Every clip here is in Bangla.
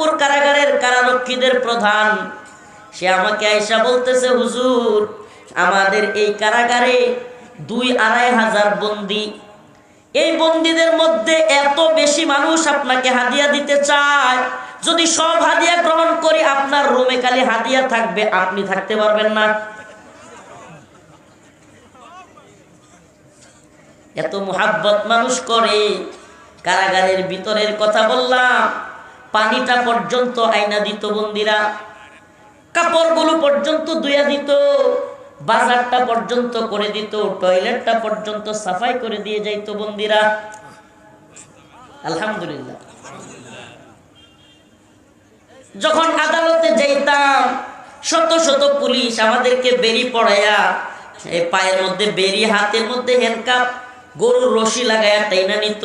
গাজীপুর কারাগারের কারারক্ষীদের প্রধান। সে আমাকে আয়সা বলতেছে, হুজুর, আমাদের এই কারাগারে দুই আড়াই হাজার বন্দি। এই বন্দীদের মধ্যে এত বেশি মানুষ আপনাকে হাদিয়া দিতে চায়। যদি সব হাদিয়া গ্রহণ করি, আপনার রুমে খালি হাদিয়া থাকবে, আপনি থাকতে পারবেন না। এত মোহাব্বত মানুষ করে। কারাগারের ভিতরের কথা বললাম। পানিটা পর্যন্ত আয়না দিত বন্দিরা। কাপড়গুলো পর্যন্ত ধুয়া দিত। বাজারটা পর্যন্ত করে দিত। টয়লেটটা পর্যন্ত সাফাই করে দিয়ে যাইত বন্দিরা। আলহামদুলিল্লাহ। যখন আদালতে যাইতাম, শত শত পুলিশ আমাদেরকে বেরি পড়াইয়া পায়ের মধ্যে বেরি, হাতের মধ্যে হ্যান্ডকাপ গরুর রশি লাগাইয়া টাইনা নিত।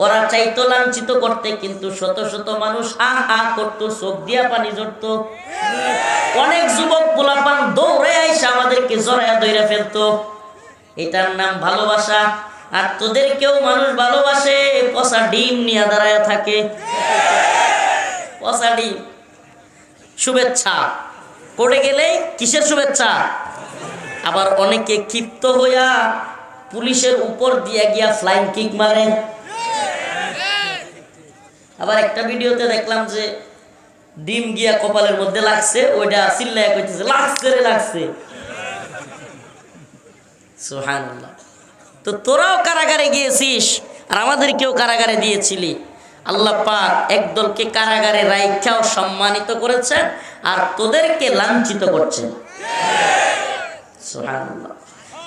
ওরা চাইতো লাঞ্ছিত করতে, কিন্তু শত শত মানুষ আ আ করতো, চোখ দিয়া পানি জড়তো। অনেক যুবক পোলাপান দৌড়ে আইসা আমাদেরকে জড়াইয়া দইরা ফেলতো। এটার নাম ভালোবাসা। আর তোদেরকেও মানুষ ভালোবাসে, পচা ডিম নিয়ে দাঁড়ায় থাকে। পচা ডিম। শুভেচ্ছা। পড়ে গেলে কিসের শুভেচ্ছা? আবার অনেকে ক্ষিপ্ত হইয়া পুলিশের উপর দিয়া গিয়া ফ্লাইং কিক মারে। আবার একটা ভিডিওতে দেখলাম যে ডিম গিয়া কপালের মধ্যে লাগছে ওইটা চিল্লায় কইতেছে লাগছে রে লাগছে। সুবহানাল্লাহ। তো তোরাও কারাগারে গিয়েছিস আর আমাদেরকেও কারাগারে দিয়েছিলি। আল্লাহ পাক একদলকে কারাগারে রাইখাও সম্মানিত করেছেন আর তোদেরকে লাঞ্ছিত করছেন। সুবহানাল্লাহ।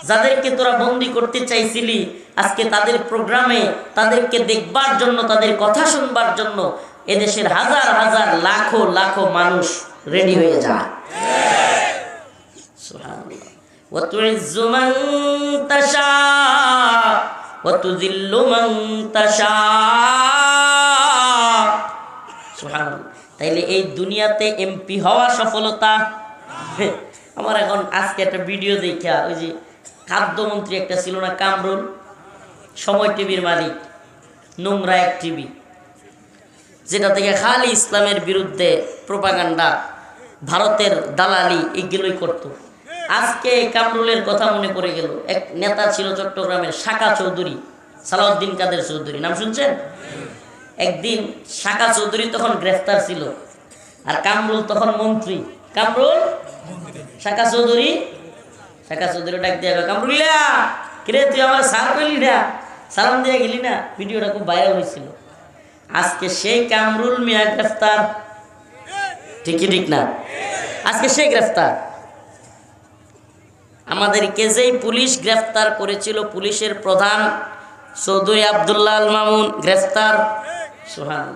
যাদেরকে তোরা বন্দি করতে চাইছিলি আজকে তাদের প্রোগ্রামে তাদেরকে দেখবার জন্য তাদের কথা শুনবার জন্য এদেশের হাজার হাজার লাখো লাখো মানুষ রেডি হয়ে যায় সুবহানাল্লাহ وتعز من تشاء وتذل من تشاء সুবহানাল্লাহ তাইলে এই দুনিয়াতে এমপি হওয়া সফলতা আমার এখন আজকে একটা ভিডিও দেখা ওই যে খাদ্যমন্ত্রী একটা ছিল না, কামরুল। সময় টিভির মালিক, নোংরা এক টিভি। যেটা থেকে খালি ইসলামের বিরুদ্ধে প্রোপাগান্ডা ভারতের দালালি এগুলোই করতো। আজকে কামরুলের কথা মনে পড়ে গেল। এক নেতা ছিল চট্টগ্রামের শাখা চৌধুরী, সালাউদ্দিন কাদের চৌধুরী। নাম শুনছেন? একদিন শাখা চৌধুরী তখন গ্রেফতার ছিল, আর কামরুল তখন মন্ত্রী। কামরুল? শাখা চৌধুরী? শাখা চৌধুরী ডাক দিয়ে কামরুলিয়া কিরে, তুই আমার সার পেলি না সালাম দিয়ে গেলি না। ভিডিওটা খুব ভাইরাল হয়েছিল। আজকে সেই কামরুল মিয়া গ্রেফতার। ঠিকই ঠিক না? আজকে সেই গ্রেফতার। আমাদেরকে যেই পুলিশ গ্রেফতার করেছিল, পুলিশের প্রধান চৌধুরী আবদুল্লাহ আল মামুন গ্রেফতার। সোহান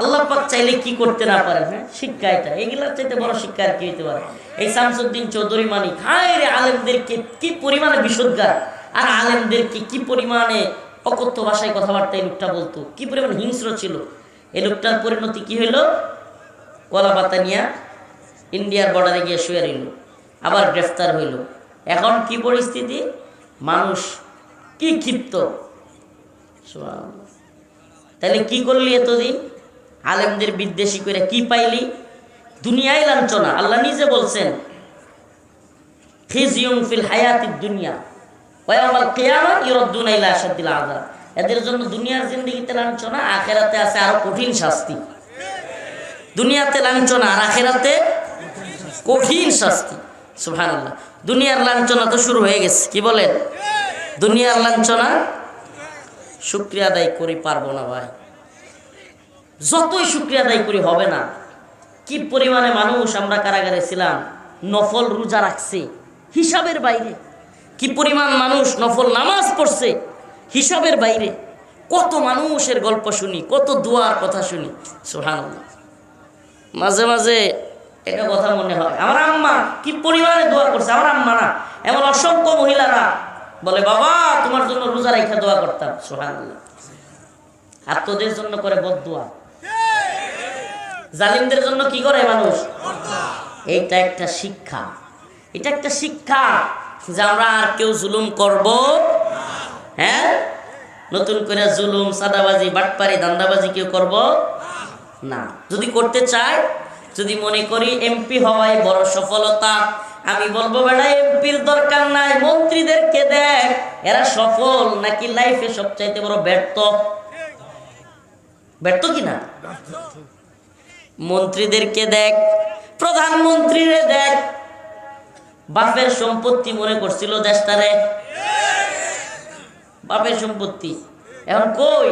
আল্লাহ পাক চাইলে কি করতে না পারে হ্যাঁ? শিক্ষা এটা। এগুলার চাইতে বড় শিক্ষা আর কি হইতে পারে? এই শামসুদ্দিন চৌধুরী মানিক হায় রে আলেমদেরকে কি পরিমাণে বিশুদ্ধার? আর আলেমদেরকে কি পরিমাণে অকথ্য ভাষায় কথাবার্তা এই লোকটা বলতো? কি পরিমাণ হিংস্র ছিল? এই লোকটার পরিণতি কি হইল? কলা পাতা নিয়া ইন্ডিয়ার বর্ডারে গিয়ে শুয়ে রইল, আবার গ্রেফতার হইল। এখন কি পরিস্থিতি? মানুষ কি ক্ষিপ্ত? তাহলে কি করলি এতদিন? আলেমদের বিদ্বেষী করে কি পাইলি? দুনিয়ায় লাঞ্ছনা। আল্লাহ নিজে বলছেন, খিজিউম ফিল হায়াতি দুনিয়া ওয়ায়ামাল কিয়ামা ইউরদ্দুনা ইলা আশাদ্দিল আযাব। এদের জন্য দুনিয়ার জিন্দেগিতে লাঞ্ছনা, আখেরাতে আছে আরও কঠিন শাস্তি। দুনিয়াতে লাঞ্ছনা আর আখেরাতে কঠিন শাস্তি। সুবহানাল্লাহ। দুনিয়ার লাঞ্ছনা তো শুরু হয়ে গেছে, কি বলেন? দুনিয়ার লাঞ্ছনা শুক্রিয়া আদায় করি পারব না ভাই। যতই শুক্রিয়া আদায় করি হবে না। কি পরিমাণে মানুষ আমরা কারাগারে ছিলাম? নফল রোজা রাখছে। হিসাবের বাইরে। কি পরিমাণ মানুষ নফল নামাজ পড়ছে? হিসাবের বাইরে। কত মানুষের গল্প শুনি, কত দুয়ার কথা শুনি। সোহান মাঝে মাঝে একটা কথা মনে হয়, আমার আম্মা কি পরিমাণে দোয়া করছে? আমার আম্মা না, এমন অসংখ্য মহিলারা বলে, বাবা, তোমার জন্য রোজা রেখে দোয়া করতাম। সোহান আর তোদের জন্য করে বদ বদুয়া জালিমদের জন্য কি করে মানুষ? এইটা একটা শিক্ষা। এটা একটা শিক্ষা যে আমরা আর কেউ জুলুম করব হ্যাঁ? নতুন করে জুলুম, সাদাবাজি, বাটপারি, দান্দাবাজি কেউ করব না। যদি করতে চায়, যদি মনে করি এমপি হওয়াই বড় সফলতা, আমি বলব বেড়া এমপির দরকার নাই, মন্ত্রীদেরকে দেখ, এরা সফল নাকি লাইফে সবচাইতে বড় ব্যর্থ? ব্যর্থ কিনা? মন্ত্রীদেরকে দেখ, প্রধানমন্ত্রীরে দেখ। বাপের সম্পত্তি মনে করছিল দেশটারে। বাপের সম্পত্তি। এখন কই?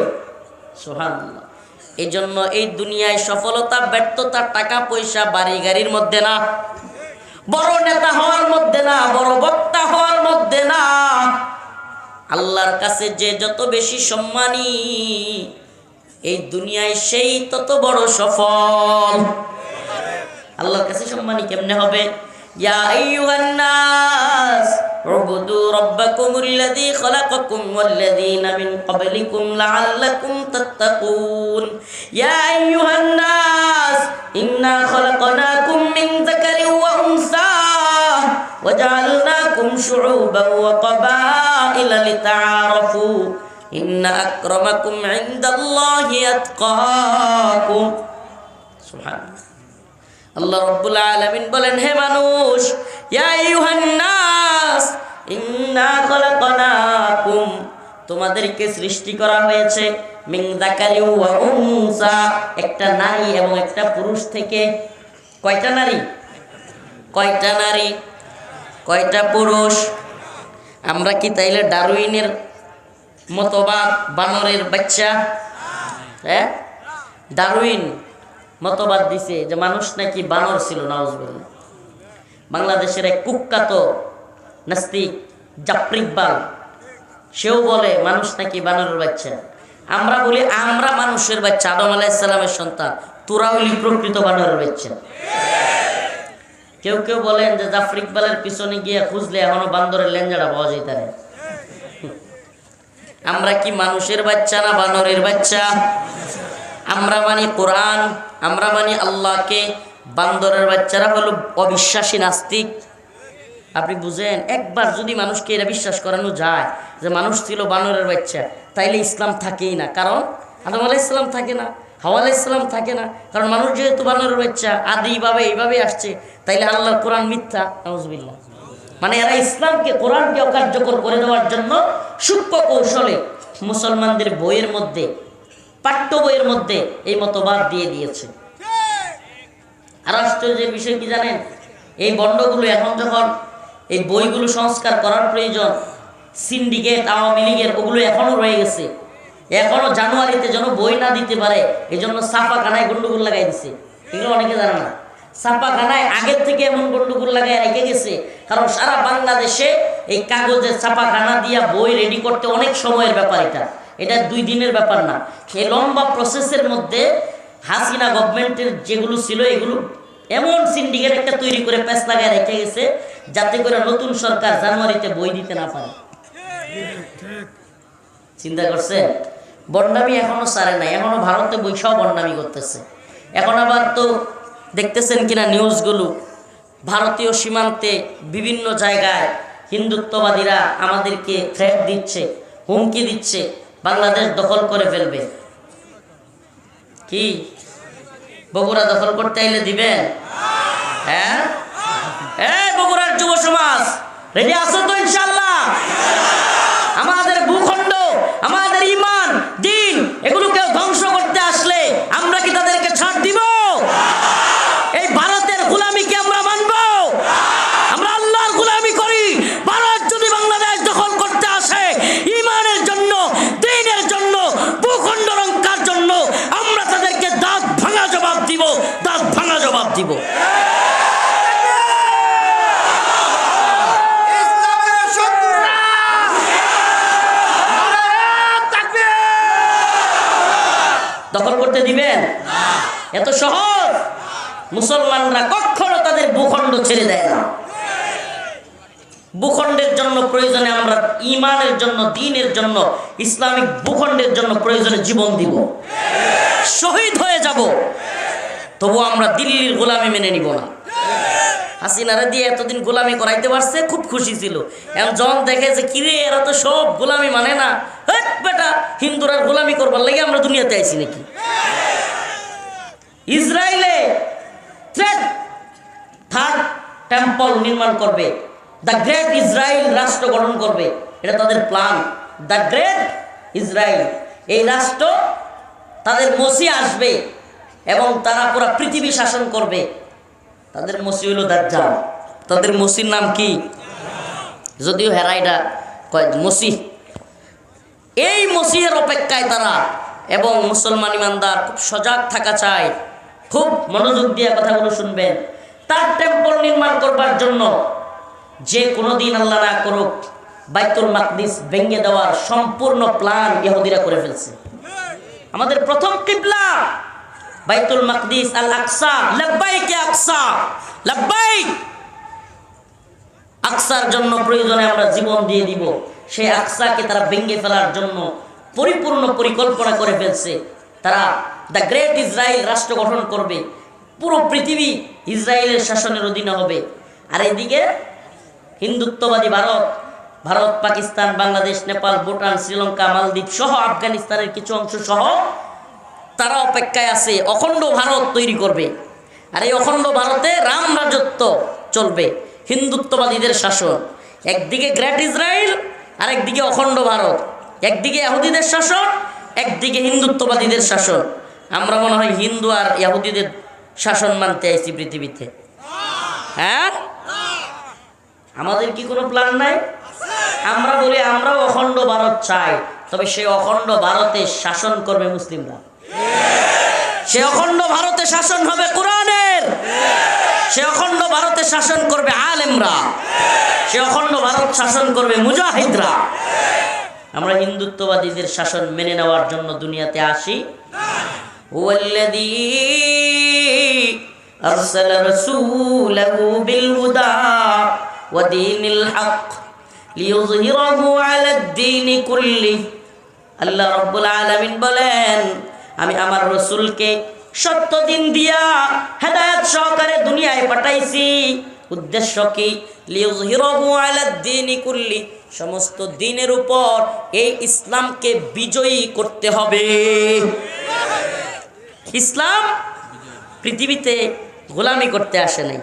সোহান এই জন্য এই দুনিয়ায় সফলতা, ব্যর্থতা, টাকা, পয়সা, বাড়ি, গাড়ির মধ্যে না। বড় নেতা হওয়ার মধ্যে না, বড় বক্তা হওয়ার মধ্যে না। আল্লাহর কাছে যে যত বেশি সম্মানী এই দুনিয়ায় সেই তত বড় সফল। আল্লাহর কাছে সম্মানী কেমনে হবে? ইয়া আইয়ুহান নাস, উবুদু রাব্বাকুম আল্লাযী খালাকাকুম ওয়াল্লাযীনা মিন ক্বাবলিকুম লাআল্লাকুম তাত্তাকুন। ইয়া আইয়ুহান নাস ইন্না আল্লাহ বলেন, হে মানুষ তোমাদেরকে সৃষ্টি করা হয়েছে একটা নারী এবং একটা পুরুষ থেকে। কয়টা নারী? কয়টা নারী? কয়টা পুরুষ? আমরা কি তাইলে ডারুইনের মতবাদ বানরের বাচ্চা। হ্যাঁ ডারউইন মতবাদ দিছে যে মানুষ নাকি বানর ছিল নওয়াজবুল্লাহ বাংলাদেশের এক কুখ্যাত নাস্তিক জাপ্রিকবাল সেও বলে মানুষ নাকি বানরের বাচ্চা। আমরা বলি, আমরা মানুষের বাচ্চা, আদম আলাইসালামের সন্তান। তোরা হইলি প্রকৃত বানরের বাচ্চা। কেউ কেউ বলেন যে জাফরিকবালের পিছনে গিয়ে খুঁজলে এখনও বান্দরের লেঞ্জাটা পাওয়া যায় তারে আমরা কি মানুষের বাচ্চা না বানরের বাচ্চা? আমরা মানি কোরআন, আমরা মানি আল্লাহকে। বান্দরের বাচ্চারা হলো অবিশ্বাসী নাস্তিক। আপনি বুঝেন? একবার যদি মানুষকে এরা বিশ্বাস করানো যায় যে মানুষ ছিল বানরের বাচ্চা, তাইলে ইসলাম থাকেই না। কারণ আদম আলাহ ইসলাম থাকে না, হাওয়া ইসলাম থাকে না। কারণ মানুষ যেহেতু বানরের বাচ্চা, আদিভাবে এইভাবে আসছে, তাইলে আল্লাহর কোরআন মিথ্যা নজবিল্লা মানে এরা ইসলামকে, কোরআনকে অকার্যকর করে দেওয়ার জন্য সূক্ষ্ম কৌশলে মুসলমানদের বইয়ের মধ্যে, পাঠ্য বইয়ের মধ্যে এই মতবাদ দিয়ে দিয়েছে। আর আশ্চর্যের বিষয় কি জানেন? এই বন্ডগুলো এখন যখন এই বইগুলো সংস্কার করার প্রয়োজন, সিন্ডিকেট, আওয়ামী লীগের, ওগুলো এখনও রয়ে গেছে। এখনও জানুয়ারিতে যেন বই না দিতে পারে এই জন্য ছাপাখানায় গন্ডগোল লাগাই দিছে। এগুলো অনেকে জানে না। ছাপাখানায় আগের থেকে এমন গন্ডগোল লাগাই রেখে গেছে। কারণ সারা বাংলাদেশে এই কাগজের ছাপাখানা দিয়া বই রেডি করতে অনেক সময়ের ব্যাপার এটা। এটা দুই দিনের ব্যাপার না। এই লম্বা প্রসেসের মধ্যে হাসিনা গভর্নমেন্টের যেগুলো ছিল এগুলো এমন সিন্ডিকেট একটা তৈরি করে প্যাস লাগায় রেখে গেছে, যাতে করে নতুন সরকার জানুয়ারিতে বই দিতে না পারে। চিন্তা করছে বন্ডামি এখনও সারে নাই, এখনও ভারতে বৈশাও বন্ডামি করতেছে। এখন আবার তো দেখতেছেন কিনা নিউজগুলো? ভারতীয় সীমান্তে বিভিন্ন জায়গায় হিন্দুত্ববাদীরা আমাদেরকে থ্রেট দিচ্ছে, হুমকি দিচ্ছে, বাংলাদেশ দখল করে ফেলবে। কি? বগুড়া দখল করতে আইলে দিবেন? হ্যাঁ? এই বগুড়ার যুব সমাজ রেডি আছো তো ইনশাল্লাহ আমাদের ভূখণ্ড আমাদের ইমান দিন এগুলোকে ধ্বংস করতে আসলে আমরা কি তাদেরকে ছাড় দিব এই ভারতের গোলামিকে আমরা মানব আমরা আল্লাহর গোলামি করি ভারত যদি বাংলাদেশ দখল করতে আসে ইমানের জন্য দিনের জন্য ভূখণ্ড রক্ষার জন্য আমরা তাদেরকে দাঁত ভাঙা জবাব দিব দাঁত ভাঙা জবাব দিব ইসলামের শত্রুরা নারায়ণ তাকবীর দখল করতে দিবেন? এত সহজ। মুসলমানরা কখনো তাদের ভূখণ্ড ছেড়ে দেয় না। ভূখণ্ডের জন্য প্রয়োজনে আমরা ইমানের জন্য, দিনের জন্য, ইসলামিক ভূখণ্ডের জন্য প্রয়োজনে জীবন দিব। শহীদ হয়ে যাব। তবু আমরা দিল্লির গোলামি মেনে নিব না। হাসিনারা দিয়ে এতদিন গোলামি করাইতে পারছে, খুব খুশি ছিল। এখন জন দেখে যে, কিরে, এরা তো সব গোলামি মানে না। বেটা, হিন্দুরা গোলামি করবার লাগে আমরা দুনিয়াতে আইছি নাকি? ইসরায়েলে থার্ড টেম্পল নির্মাণ করবে। দ্য গ্রেট ইসরায়েল রাষ্ট্র গঠন করবে। এটা তাদের প্ল্যান দ্য গ্রেট ইসরায়েল এই রাষ্ট্র তাদের মসি আসবে এবং তারা পুরো পৃথিবী শাসন করবে। তাদের মসি হইল দাজ্জাল। তাদের মসির নাম কি? যদিও হেরাইডা কয় মসি। এই মসিহের অপেক্ষায় তারা এবং মুসলমান ইমানদার খুব সজাগ থাকা চায়, খুব মনোযোগ দিয়ে কথাগুলো শুনবেন। তার টেম্পল নির্মাণ করবার জন্য যে কোনো দিন আল্লাহ না করুক, বাইতুল মাকদিস ভেঙে দেওয়ার সম্পূর্ণ প্ল্যান ইহুদিরা করে ফেলছে। আমাদের প্রথম কিবলা বাইতুল মাকদিস আল আকসা লাব্বাইক আকসা লাব্বাইক আকসার জন্য প্রয়োজনে আমরা জীবন দিয়ে দিব। সেই আকসাকে তারা ভেঙে ফেলার জন্য পরিপূর্ণ পরিকল্পনা করে ফেলছে। তারা দ্য গ্রেট ইসরায়েল রাষ্ট্র গঠন করবে। পুরো পৃথিবী ইসরায়েলের শাসনের অধীনে হবে। আর এদিকে হিন্দুত্ববাদী ভারত ভারত, পাকিস্তান, বাংলাদেশ, নেপাল, ভুটান, শ্রীলঙ্কা, মালদ্বীপ সহ আফগানিস্তানের কিছু অংশ সহ তারা অপেক্ষায় আছে, অখণ্ড ভারত তৈরি করবে। আর এই অখণ্ড ভারতে রাম রাজত্ব চলবে, হিন্দুত্ববাদীদের শাসন। একদিকে গ্রেট ইসরায়েল আর একদিকে অখণ্ড ভারত। একদিকে ইহুদিদের শাসন, একদিকে হিন্দুত্ববাদীদের শাসন। আমরা মনে হয় হিন্দু আর ইহুদিদের শাসন মানতে আইছি পৃথিবীতে। হ্যাঁ? আমাদের কি কোনো প্ল্যান নাই? আমরা বলি আমরাও অখণ্ড ভারত চাই, তবে সেই অখণ্ড ভারতে শাসন করবে মুসলিমরা। সে অখণ্ড ভারতে শাসন হবে কোরআনের সে অখণ্ড ভারতে শাসন করবে আলেমরা সে অখণ্ড ভারত শাসন করবে মুজাহিদরা আমরা হিন্দুত্ববাদীদের শাসন মেনে নেওয়ার জন্য দুনিয়াতে আসি هو الذي أرسل رسوله بالهدى ودين الحق ليظهره على الدين كله আল্লাহ রব্বুল আলমিন বলেন আমি আমার রসুলকে সত্য দিন দিয়া হেদায়ত সহকারে দুনিয়ায় পাঠাইছি। উদ্দেশ্য কি? কুল্লি। সমস্ত দিনের উপর এই ইসলামকে বিজয়ী করতে হবে। ইসলাম পৃথিবীতে গোলামি করতে আসে নাই।